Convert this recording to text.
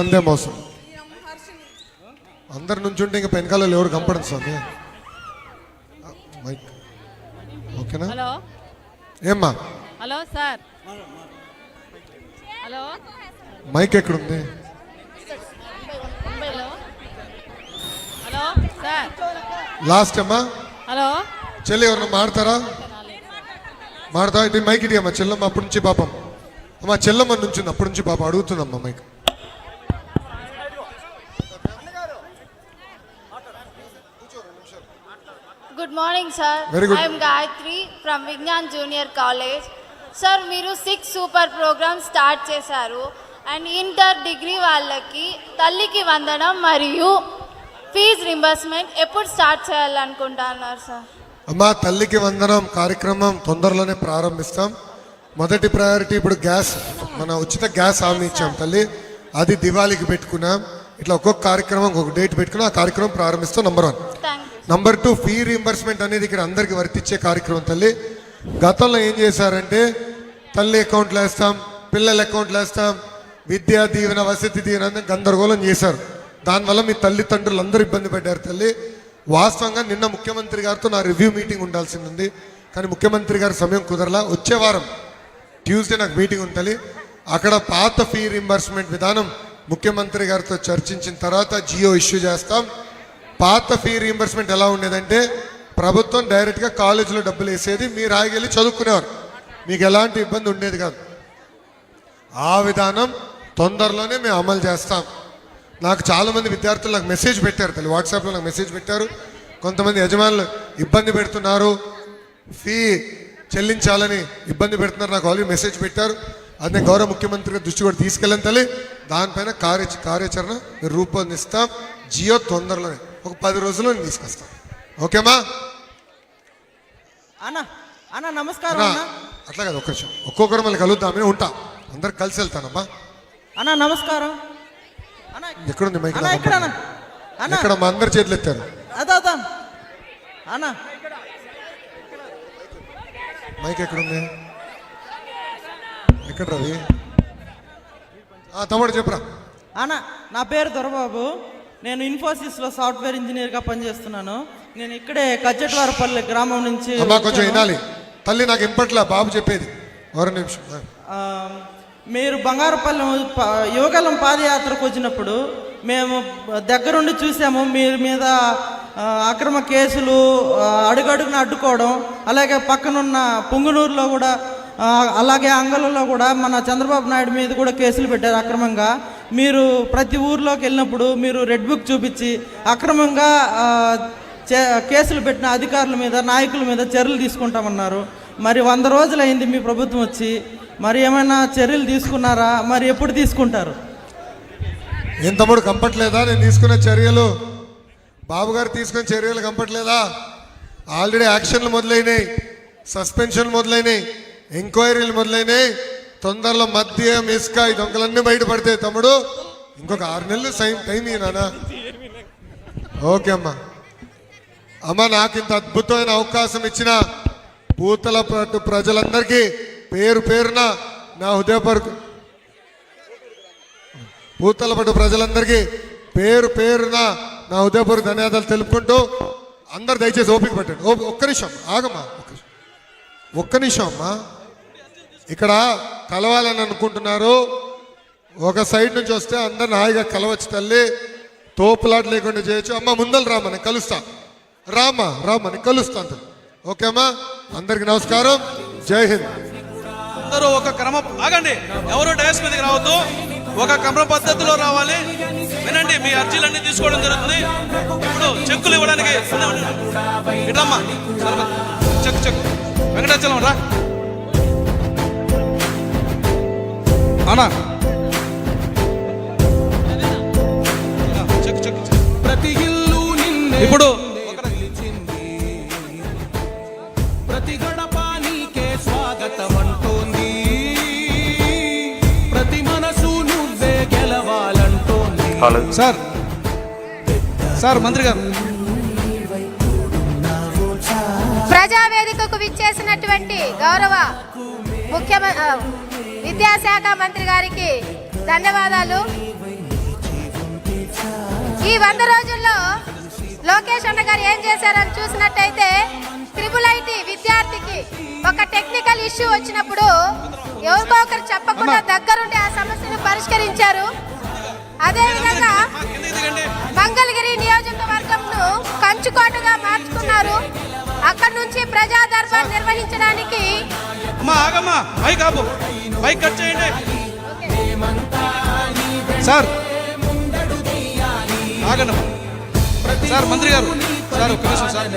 అందే మోసం. అందరి నుంచి ఉంటే ఇంకా వెనకాల ఎవరు కంపడదు స్వామి. మైక్. ఓకేనా? హలో? ఏమ్మా? Hello sir. హలో? మైక్ ఎక్కడుంది? Hello sir. లాస్ట్ అమ్మా. హలో? చెల్లి ఎవరన్నా మాడతారా? మాడతా ఇది మైక్ ఇటీ అమ్మా చెల్లమ్మ అప్పటి నుంచి పాపం. అమ్మా చెల్లమ్మ నుంచి అప్పటి నుంచి పాపం అడుగుతుందమ్మా mike. Good morning sir. I'm Gayathri from Vignan junior college sir మీరు సిక్స్ సూపర్ ప్రోగ్రామ్ స్టార్ట్ చేశారు. అండ్ ఇంటర్ డిగ్రీ వాళ్ళకి తల్లికి వందనం మరియు ఫీజ్ రింబర్స్మెంట్ ఎప్పుడు స్టార్ట్ చేయాలనుకుంటున్నారు సార్ అమ్మా తల్లికి వందనం కార్యక్రమం తొందరలోనే ప్రారంభిస్తాం. మొదటి ప్రయారిటీ ఇప్పుడు గ్యాస్ మన ఉచిత గ్యాస్ హామీ ఇచ్చాం తల్లి. అది దివాళీకి పెట్టుకున్నాం. ఇట్లా ఒక్కొక్క కార్యక్రమం ఒక డేట్ పెట్టుకుని ఆ కార్యక్రమం ప్రారంభిస్తాం number one number two fee reimbursement అనేది ఇక్కడ అందరికి వర్తించే కార్యక్రమం తల్లి. గతంలో ఏం చేశారంటే తల్లి అకౌంట్లు వేస్తాం పిల్లల అకౌంట్లు వేస్తాం విద్యా దీవెన వసతి దీవెన గందరగోళం చేశారు. దానివల్ల మీ తల్లిదండ్రులు అందరూ ఇబ్బంది పడ్డారు తల్లి. వాస్తవంగా నిన్న ముఖ్యమంత్రి గారితో నా రివ్యూ మీటింగ్ ఉండాల్సింది. కానీ ముఖ్యమంత్రి గారి సమయం కుదరలా. వచ్చే వారం ట్యూస్డే నాకు మీటింగ్ ఉంటుంది అక్కడ పాత ఫీ రింబర్స్మెంట్ విధానం ముఖ్యమంత్రి గారితో చర్చించిన తర్వాత జియో ఇష్యూ చేస్తాం. పాత ఫీ రీఎంబర్స్మెంట్ ఎలా ఉండేదంటే ప్రభుత్వం డైరెక్ట్గా కాలేజీలో డబ్బులు వేసేది మీరు ఆగివెళ్ళి చదువుకునేవారు. మీకు ఎలాంటి ఇబ్బంది ఉండేది కాదు. ఆ విధానం తొందరలోనే మేము అమలు చేస్తాం. నాకు చాలామంది విద్యార్థులు నాకు మెసేజ్ పెట్టారు తల్లి వాట్సాప్లో నాకు మెసేజ్ పెట్టారు. కొంతమంది యజమానులు ఇబ్బంది పెడుతున్నారు. ఫీ చెల్లించాలని ఇబ్బంది పెడుతున్నారు. నాకు ఆల్రెడీ మెసేజ్ పెట్టారు. అది నేను గౌరవ ముఖ్యమంత్రిగా దృష్టి కూడా తీసుకెళ్ళాను తల్లి దానిపైన కార్య కార్యాచరణ రూపొందిస్తాం. జియో తొందరలోనే. ఒక పది రోజుల్లో నేను తీసుకొస్తాం. ఓకేమా? అన్న అన్న నమస్కారం అన్నా, అట్లా కదా ఒక్క నిమిషం. ఒక్కొక్కరు మళ్ళీ కలుద్దామని ఉంటా. అందరు కలిసి వెళ్తానమ్మా. అన్న నమస్కారం. అన్న ఎక్కడుంది మైక్? అన్న ఇక్కడ మా అందరు చేతులు ఎత్తారు. అదా అదా. అన్న. మైక్ ఎక్కడుంది? ఎక్కడ రవి తమ్ముడు చెప్పురా. అన్న నా పేరు దొరబాబు. నేను ఇన్ఫోసిస్లో సాఫ్ట్వేర్ ఇంజనీర్గా పనిచేస్తున్నాను. నేను ఇక్కడే కచ్చటివారపల్లి గ్రామం నుంచి అమ్మా కొంచెం. వినాలి. తల్లి నాకు ఇంపట్లా బాబు చెప్పేది. ఒక నిమిషం మీరు బంగారుపల్లెం యువగలం పాదయాత్రకు వచ్చినప్పుడు మేము దగ్గరుండి చూసాము. మీరు మీద అక్రమ కేసులు అడుగడుగున అడ్డుకోవడం అలాగే పక్కనున్న పొంగునూరులో కూడా అలాగే అంగళంలో కూడా మన చంద్రబాబు నాయుడు మీద కూడా కేసులు పెట్టారు అక్రమంగా. మీరు ప్రతి ఊర్లోకి వెళ్ళినప్పుడు మీరు రెడ్ బుక్ చూపించి అక్రమంగా చే- కేసులు పెట్టిన అధికారుల మీద నాయకుల మీద చర్యలు తీసుకుంటామన్నారు. మరి వంద రోజులైంది మీ ప్రభుత్వం వచ్చి మరి ఏమైనా చర్యలు తీసుకున్నారా? మరి ఎప్పుడు తీసుకుంటారు? ఏం తమ్ముడు కంపట్లేదా? నేను తీసుకున్న చర్యలు? బాబు గారు తీసుకున్న చర్యలు కంపట్లేదా? ఆల్రెడీ యాక్షన్లు మొదలైనాయి సస్పెన్షన్లు మొదలైనాయి ఎంక్వైరీలు మొదలైనాయి. తొందరలో మద్యం ఇసుక ఈ దొంగలన్నీ బయటపడతాయి తమ్ముడు ఇంకొక ఆరు నెలలు సైన్ టైం నానా ఓకే అమ్మా. అమ్మ నాకు ఇంత అద్భుతమైన అవకాశం ఇచ్చిన పూతల పట్టు ప్రజలందరికీ పేరు పేరున నా హృదయపూర్వక పూతలపట్టు ప్రజలందరికీ పేరు పేరున నా హృదయపూర్వక ధన్యవాదాలు తెలుపుకుంటూ అందరు దయచేసి ఓపిక పట్టండి. ఓ ఒక్క నిమిషం ఆగమ్మా ఒక్క ఒక్క నిమిషం అమ్మా. ఇక్కడ కలవాలని అనుకుంటున్నారు. ఒక సైడ్ నుంచి వస్తే అందరిని హాయిగా కలవచ్చు తల్లి. తోపులాట లేకుండా చేయొచ్చు. అమ్మ ముందలు రామని కలుస్తా. రామా రామని నేను కలుస్తాను ఓకేమ్మా ఓకే అమ్మా అందరికి నమస్కారం. జై హింద్. అందరూ ఒక క్రమ ఆగండి. ఎవరు డయాస్ మీదకి రావద్దు. ఒక క్రమ పద్ధతిలో రావాలి. వినండి మీ అర్జీలన్నీ తీసుకోవడం జరుగుతుంది. ఇప్పుడు చెక్కులు ఇవ్వడానికి చెక్ చెక్. వెంకటాచలం రా. అన్నా. ప్రతి ఇల్లు ఇప్పుడు ప్రతి గడప నీకే స్వాగతం అంటోంది ప్రతి మనసు నువ్వే గెలవాలంటోంది. సార్. సార్ మంత్రి గారు. ప్రజావేదికకు విచ్చేసినటువంటి గౌరవ ముఖ్య విద్యాశాఖ మంత్రి గారికి ధన్యవాదాలు. ఈ వంద రోజుల్లో లోకేష్ అన్న గారు ఏం చేశారని చూసినట్టయితే త్రిబుల్ ఐటీ విద్యార్థికి ఒక టెక్నికల్ ఇష్యూ వచ్చినప్పుడు ఎవరికో ఒకరు చెప్పకుండా దగ్గరుండి ఆ సమస్యను పరిష్కరించారు. అదేవిధంగా మంగళగిరి నియోజకవర్గంను కంచుకోటగా మార్చుకున్నారు. అక్కడి నుంచి ప్రజా దర్బార్ నిర్వహించడానికి అమ్మా ఆగమ్మా. బైక్ ఆపు బైక్ కట్ చేయండి. సార్. ఆగండి సార్ మంత్రి గారు. సార్ ఒక నిమిషం సార్.